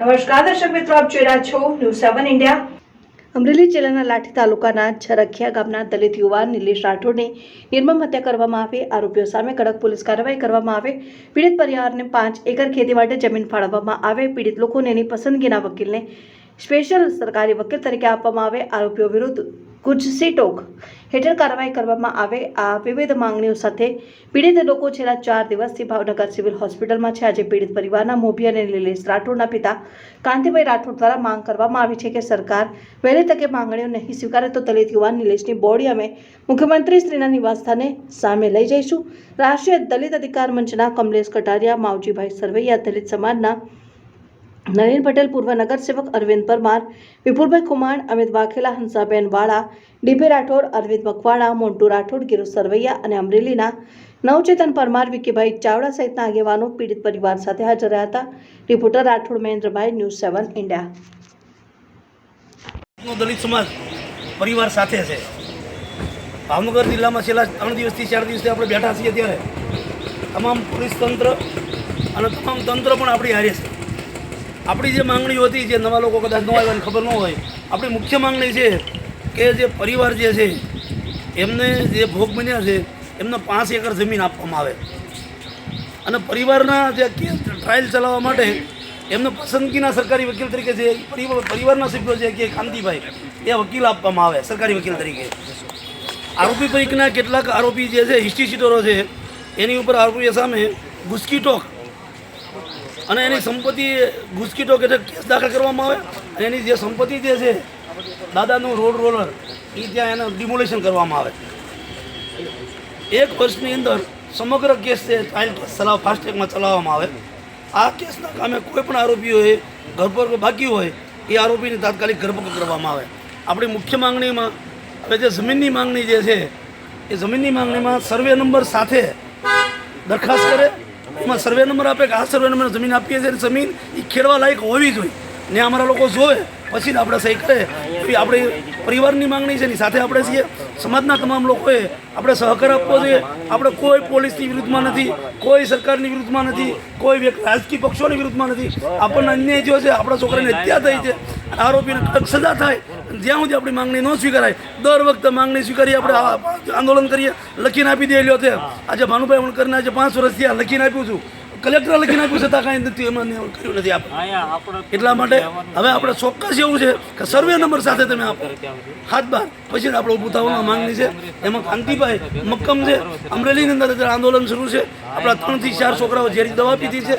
નમસ્કાર, દર્શક મિત્રો, આપ જોઈ રહ્યા છો ન્યૂઝ સેવન ઇન્ડિયા અમરેલી જિલ્લાના લાઠી તાલુકાના છરખિયા ગામના દલિત યુવાન નિલેશ રાઠોડની નિર્મમ હત્યા કરવામાં આવી. આરોપીઓ સામે કડક પોલીસ કાર્યવાહી કરવામાં આવે. પીડિત પરિવારને પાંચ એકર ખેતી માટે જમીન ફાળવવામાં આવે. પીડિત લોકોને એની પસંદગીના વકીલને સ્પેશિયલ સરકારી વકીલ તરીકે આપવામાં આવે આરોપીઓ વિરુદ્ધ ગુજસી ટોક હેઠળ કાર્યવાહી કરવામાં આવે આ વિવિધ માંગણીઓ સાથે પીડિત લોકો છેલ્લા ચાર દિવસથી ભાવનગર સિવિલ હોસ્પિટલમાં છે. આજે પીડિત પરિવારના મોભી અને નિલેશ રાઠોડના પિતા કાંતિભાઈ રાઠોડ દ્વારા માંગ કરવામાં આવી છે કે સરકાર વહેલી તકે માંગણીઓ નહીં સ્વીકારે તો દલિત યુવાન નિલેશની બોડી અમે મુખ્યમંત્રી શ્રીના નિવાસસ્થાને સામે લઈ જઈશું. રાષ્ટ્રીય દલિત અધિકાર મંચના કમલેશ કટારિયા, માવજીભાઈ સરવૈયા, દલિત સમાજના નવીન પટેલ પૂર્વ નગરસેવક અરવિંદ પરમાર, વિપુલભાઈ કુમાર અમિત વાઘેલા, હંસાબેન વાળા, ડીપી રાઠોડ, અરવિંદ મકવાણા, મોન્ટુ રાઠોડ, ગિરુ સરવૈયા અને અમરેલીના નવચેતન પરમાર વિકીભાઈ ચાવડા સહિતના આગેવાનો પીડિત પરિવાર સાથે હાજર રહ્યા હતા. Reporter Rathod Mahendrabhai, news seven India. દલિત સમાજ પરિવાર સાથે છે. ભાવનગર જિલ્લામાં છેલ્લા ત્રણ દિવસથી ચાર દિવસથી આપણે બેઠા છીએ ત્યારે તમામ પોલીસ તંત્ર અને તમામ તંત્ર પણ આપણી હારે છે. આપણી જે માંગણીઓ હતી જે નવા લોકો કદાચ ન આવ્યા ખબર ન હોય, આપણી મુખ્ય માંગણી છે કે જે પરિવાર જે છે, એમને જે ભોગ બન્યા છે, એમને પાંચ એકર જમીન આપવામાં આવે. અને પરિવારના જે ટ્રાયલ ચલાવવા માટે એમને પસંદગીના સરકારી વકીલ તરીકે જે પરિવાર, પરિવારના સભ્યો છે કે કાંતિભાઈ, એ વકીલ આપવામાં આવે, સરકારી વકીલ તરીકે. આરોપી પૈકીના કેટલાક આરોપી જે છે, હિસ્ટ્રી શીટરો છે, એની ઉપર આરોપીઓ સામે ગુસ્કીટોક અને એની સંપત્તિ ગુસ્કીટોક કે કેસ દાખલ કરવામાં આવે, અને એની જે સંપત્તિ જે છે, દાદાનું રોડ રોલર એ ત્યાં એનું ડિમોલેશન કરવામાં આવે. એક વર્ષની અંદર સમગ્ર કેસ છે ટ્રાયલ કેસ ચલાવ ફાસ્ટેગમાં ચલાવવામાં આવે. આ કેસના કામે કોઈ પણ આરોપીઓએ ધરપકડ બાકી હોય, એ આરોપીને તાત્કાલિક ધરપકડ કરવામાં આવે. આપણી મુખ્ય માંગણીમાં, હવે જે જમીનની માંગણી જે છે, એ જમીનની માંગણીમાં સર્વે નંબર સાથે દરખાસ્ત કરે એમાં સર્વે નંબર આપે કે આ સર્વે નંબર જમીન આપીએ છીએ. જમીન એ ખેડવા લાયક હોવી જોઈએ. ને અમારા લોકો જોવે, પછી આપણે સહી કરે. એવી આપણી પરિવારની માંગણી છે એની સાથે આપણે છીએ. સમાજના તમામ લોકોએ આપણે સહકાર આપવો જોઈએ. આપણે કોઈ પોલીસની વિરુદ્ધમાં નથી, કોઈ સરકારની વિરુદ્ધમાં નથી, કોઈ રાજકીય પક્ષોની વિરુદ્ધમાં નથી. આપણને અન્યાય થયો છે, આપણા છોકરાને હત્યા થઈ છે. આરોપીને કડક સજા થાય. જ્યાં સુધી આપણી માંગણી ન સ્વીકારાય દર વખતે માંગણી સ્વીકારી આપણે આંદોલન કરીએ. લખીને આપી દેલો છે આજે ભાનુભાઈ વણકરને આજે પાંચ વર્ષથી આ લખીને આપ્યું છું. કલેક્ટર લખીને આપ્યું છતાં કાંઈ નથી એમાં કર્યું નથી આપણે. એટલા માટે હવે આપણે ચોક્કસ એવું છે કે સર્વે નંબર સાથે તમે આપો હાથ બાર. પછી આપણે ઊભું થવામાં માંગણી છે. એમાં કાંતિભાઈ મક્કમ છે. અમરેલીની અંદર અત્યારે આંદોલન શરૂ છે. આપણા ત્રણથી ચાર છોકરાઓ ઝેરી દવા પીધી છે.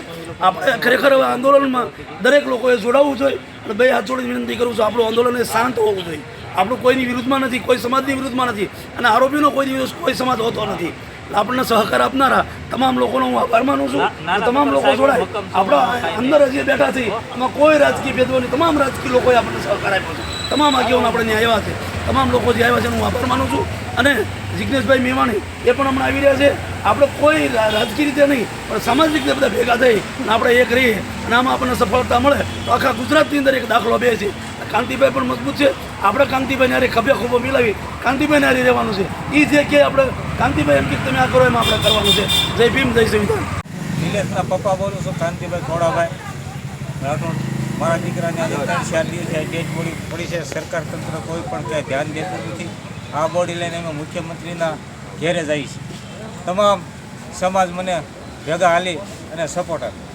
આપણે ખરેખર હવે આંદોલનમાં દરેક લોકોએ જોડાવવું જોઈએ અને બે હાથ જોડીને વિનંતી કરું છું આપણું આંદોલન એ શાંત હોવું જોઈએ. આપણું કોઈની વિરુદ્ધમાં નથી કોઈ સમાજની વિરુદ્ધમાં નથી અને આરોપીનો કોઈ દિવસ કોઈ સમાજ હોતો નથી. આપણને સહકાર આપનારા તમામ લોકોનો હું આભાર માનું છું. તમામ લોકો જોડાય. આપણા અંદર જે બેઠા છે. એમાં કોઈ રાજકીય ભેદભાવ નહીં. તમામ રાજકીય લોકોએ આપણને સહકાર આપ્યો છે. તમામ આગેવાનો આપણે ન્યાય આવ્યા છે. તમામ લોકો જે આવ્યા છે હું આભાર માનું છું. અને જિજ્ઞેશભાઈ મેવાણી એ પણ હમણાં આવી રહ્યા છે. આપણે કોઈ રાજકીય રીતે નહીં, પણ સામાજિક રીતે બધા ભેગા થઈ અને આપણે એક રહીએ અને આમાં આપણને સફળતા મળે, તો આખા ગુજરાતની અંદર એક દાખલો બે છે. કાંતિભાઈ પણ મજબૂત છે. આપણે કાંતિભાઈને હારે ખભે ખભો મિલાવી કાંતિભાઈને હારે રહેવાનું છે. એ જે કે આપણે, કાંતિભાઈ એમ કે તમે આ કરો, એમાં આપણે કરવાનું છે. જય ભીમ, જય સંવિધાન. નિલેશના પપ્પા બોલું છું, કાંતિભાઈ ખોડાભાઈ. રાઠોડ. મારા દીકરાને આજે ત્રણ ચાર દિવસ જ બોડી પડી છે, સરકાર તંત્ર કોઈ પણ ક્યાંય ધ્યાન દેતું નથી. આ બોડી લઈને અમે મુખ્યમંત્રીના ઘેરે જઈએ છીએ. તમામ સમાજ મને ભેગા હાલી અને સપોર્ટ આપે.